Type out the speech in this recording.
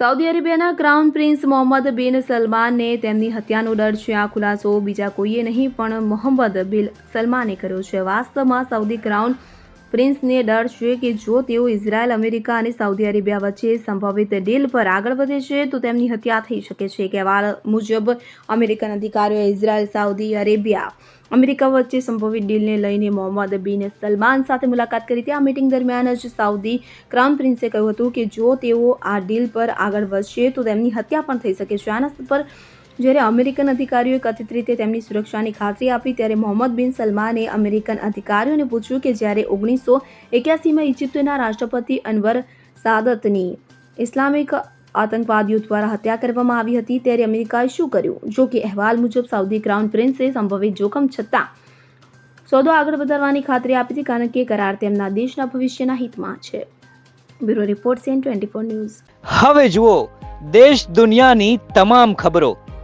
Saudi અરેબિયાના crown prince Mohammed bin સલમાનને તેમની હત્યાનો ડર છે. આ ખુલાસો બીજા કોઈએ નહીં, પણ મોહમ્મદ બિન સલમાને કર્યો છે. વાસ્તવમાં સાઉદી ક્રાઉન પ્રિન્સને ડર છે કે જો તેઓ ઇઝરાયલ, અમેરિકા અને સાઉદી અરેબિયા વચ્ચે સંભવિત ડીલ પર આગળ વધે છે, તો તેમની હત્યા થઈ શકે છે કે અહેવાલ મુજબ અમેરિકન અધિકારીઓએ ઇઝરાયલ, સાઉદી અરેબિયા, અમેરિકા વચ્ચે સંભવિત ડીલને લઈને મોહમ્મદ બિન સલમાન સાથે મુલાકાત કરી હતી. આ મીટિંગ દરમિયાન જ સાઉદી ક્રાઉન પ્રિન્સે કહ્યું હતું કે જો તેઓ આ ડીલ પર આગળ વધશે, તો તેમની હત્યા પણ થઈ શકે છે. આના પર જ્યારે અમેરિકન અધિકારીઓએ કથિત રીતે તેમની સુરક્ષાની ખાતરી આપી ત્યારે મોહમ્મદ બિન સલમાને અમેરિકન અધિકારીઓને પૂછ્યું કે જ્યારે ઓગણીસો એક્યાસીમાં ઇજિપ્તના રાષ્ટ્રપતિ અનવર સાદતની ઇસ્લામિક આતંકવાદીઓ દ્વારા હત્યા કરવામાં આવી હતી ત્યારે અમેરિકાએ શું કર્યું? જો કે અહેવાલ મુજબ, સાઉદી ક્રાઉન પ્રિન્સે સંભવિત જોખમ છતાં સોદો આગળ વધારવાની ખાતરી આપી હતી કારણ કે કરાર તેમના દેશના ભવિષ્યના હિતમાં છે. Bureau report CN twenty four news. હવે જુઓ, દેશ દુનિયાની તમામ ખબરો.